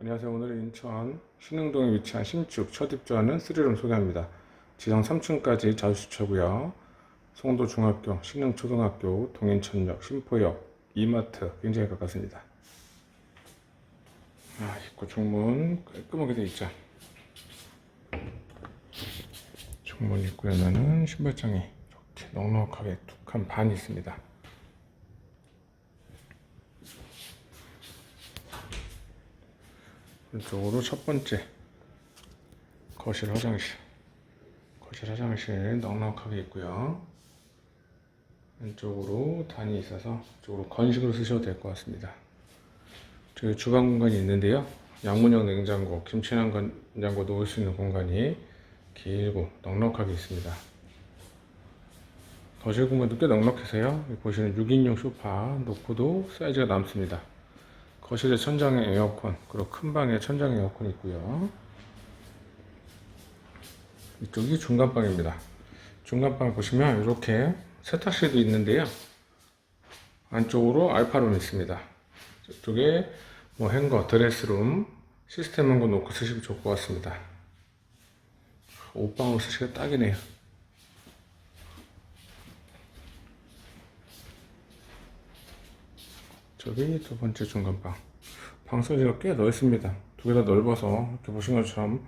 안녕하세요. 오늘은 인천 신흥동에 위치한 신축 첫 입주하는 쓰리룸 소개합니다. 지상 3층까지 자주주차고요. 송도 중학교, 신흥 초등학교, 동인천역, 신포역, 이마트 굉장히 가깝습니다. 아, 입구 중문 깔끔하게 되어 있죠. 중문 입구에는 신발장이 이렇게 넉넉하게 툭 한 반이 있습니다. 왼쪽으로 첫 번째 거실 화장실. 거실 화장실 넉넉하게 있고요. 왼쪽으로 단이 있어서 이쪽으로 건식으로 쓰셔도 될 것 같습니다. 저기 주방 공간이 있는데요. 양문형 냉장고 김치 냉장고 놓을 수 있는 공간이 길고 넉넉하게 있습니다. 거실 공간도 꽤 넉넉해서요. 보시는 6인용 소파 놓고도 사이즈가 남습니다 거실에 천장에 에어컨, 그리고 큰 방에 천장 에어컨 있고요. 이쪽이 중간방입니다. 중간방 보시면 이렇게 세탁실도 있는데요. 안쪽으로 알파룸이 있습니다. 이쪽에 뭐 행거, 드레스룸, 시스템 한거 놓고 쓰시면 좋을 것 같습니다. 옷방으로 쓰시기가 딱이네요. 저기 두 번째 중간방. 방 사이즈가 꽤 넓습니다. 두 개 다 넓어서 이렇게 보신 것처럼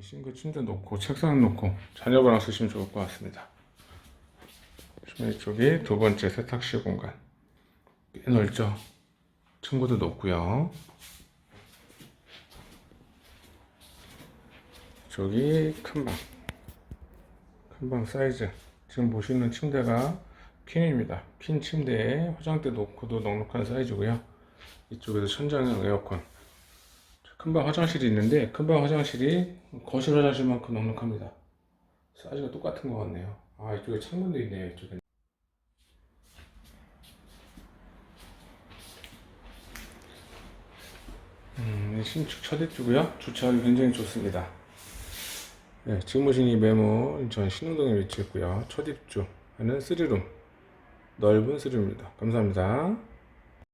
싱글 침대 놓고 책상 놓고 자녀분랑 쓰시면 좋을 것 같습니다. 이쪽이 두 번째 세탁실 공간. 꽤 넓죠? 친구도 놓고요. 저기 큰 방. 큰 방 사이즈. 지금 보시는 침대가 퀸입니다. 퀸 침대에 화장대 놓고도 넉넉한 사이즈고요. 이쪽에도 천장형 에어컨. 큰 방 화장실이 있는데 큰 방 화장실이 거실 화장실만큼 넉넉합니다. 사이즈가 똑같은 것 같네요. 아 이쪽에 창문도 있네요. 이쪽에. 음, 신축 첫 입주고요. 주차하기 굉장히 좋습니다. 네, 지금 보신 이 메모 인천 신흥동에 위치했고요. 첫 입주 하는 쓰리룸 넓은 쓰리룸입니다. 감사합니다.